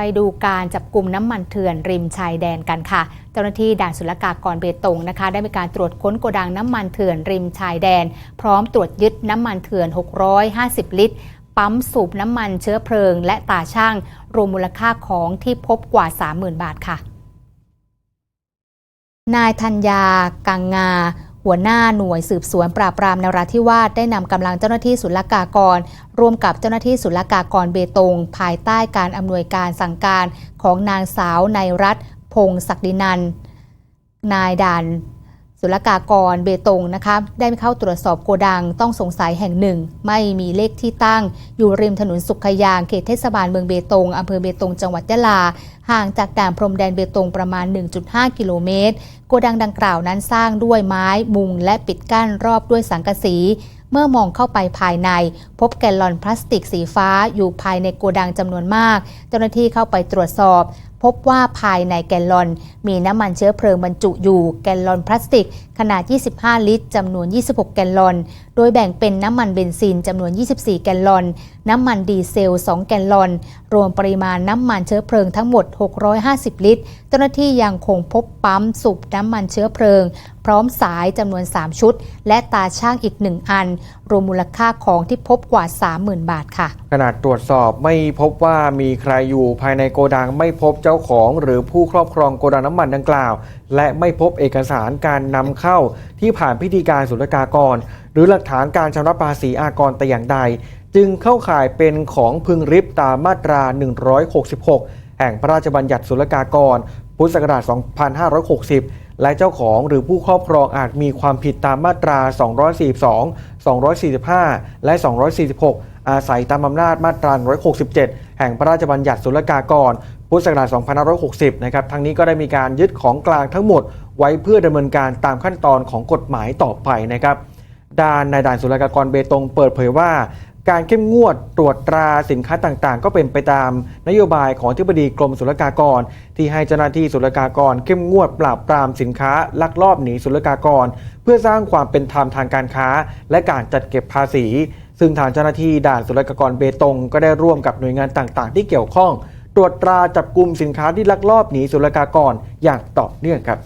ไปดูการจับกลุ่มน้ำมันเถื่อนริมชายแดนกันค่ะ เจ้าหน้าที่ด่านศุลกากรเบตงนะคะ ได้มีการตรวจค้นโกดังน้ำมันเถื่อนริมชายแดน พร้อมตรวจยึดน้ำมันเถื่อน 650 ลิตร ปั๊มสูบน้ำมันเชื้อเพลิง และตาช่าง รวมมูลค่าของที่พบกว่า 30,000 บาทค่ะ นายธัญญากังงา หัวหน้าหน่วยสืบสวนปราบปรามนราธิวาสได้นำกำลังเจ้าหน้าที่ศุลกากร ร่วมกับเจ้าหน้าที่ศุลกากรเบตง ภายใต้การอำนวยการสั่งการของนางสาวในรัฐพงศักดินัน นายด่าน ศุลกากรเบตงนะคะได้เข้าตรวจสอบโกดังต้องสงสัยแห่งหนึ่ง ไม่มีเลขที่ตั้ง อยู่ริมถนนสุขยางเขตเทศบาลเมืองเบตงอำเภอเบตงจังหวัดยะลา ห่างจากด่านพรมแดนเบตงประมาณ 1.5 กิโลเมตร โกดังดังกล่าวนั้นสร้างด้วยไม้มุงและปิดกั้นรอบด้วยสังกะสี มื่อมองเข้าไปภายใน พบแกลลอนพลาสติกสีฟ้าอยู่ภายในโกดังจำนวนมาก เจ้าหน้าที่เข้าไปตรวจสอบ พบว่าภายในแกลลอน มีน้ำมันเชื้อเพลิงบรรจุอยู่แกลลอนพลาสติก ขนาด 25 ลิตรจำนวน 26 แกลลอน โดยแบ่งเป็นน้ำมันเบนซินจำนวน 24 แกลลอน น้ำมันดีเซล 2 แกลลอน รวมปริมาณน้ำมันเชื้อเพลิงทั้งหมด 650 ลิตร เจ้าหน้าที่ยังคงพบปั๊มสูบน้ำมันเชื้อเพลิง พร้อมสายจำนวน 3 ชุด และตาช่างอีก 1 อัน รวมมูลค่าของที่พบกว่า 30,000 บาทค่ะ ขนาดตรวจสอบไม่พบว่ามีใครอยู่ภายในโกดังไม่พบเจ้าของ หรือผู้ครอบครองโกดังน้ำมันดังกล่าว และไม่พบเอกสารการนำเข้าที่ผ่านพิธีการศุลกากร หรือหลักฐานการชำระภาษีอากรแต่อย่างใด จึงเข้าข่ายเป็นของพึงริบตามมาตรา 166 แห่งพระราชบัญญัติศุลกากร พุทธศักราช 2560 และเจ้าของหรือผู้ครอบครองอาจมีความผิดตามมาตรา 242 245 และ 246 อาศัยตามอำนาจมาตรา 167 แห่งพระราชบัญญัติศุลกากร พุทธศักราช 2560 นะครับ ทั้งนี้ก็ได้มีการยึดของกลางทั้งหมด ไว้เพื่อดำเนินการตามขั้นตอนของกฎหมายต่อไปนะครับด้านนายด่านศุลกากรเบตงเปิดเผยว่า การเข้มงวดตรวจตราสินค้าต่างๆ ก็เป็นไปตามนโยบายของที่ปดีกรมศุลกากร ที่ให้เจ้าหน้าที่ศุลกากร เข้มงวดปราบปรามสินค้าลักลอบหนีศุลกากร เพื่อสร้างความเป็นธรรมทางการค้า และการจัดเก็บภาษี ซึ่งทางเจ้าหน้าที่ด่านศุลกากรเบตง ก็ได้ร่วมกับหน่วยงานต่างๆ ที่เกี่ยวข้อง ตรวจตราจับกลุ่มสินค้าที่ลักลอบหนีศุลกากรอย่างต่อเนื่องครับ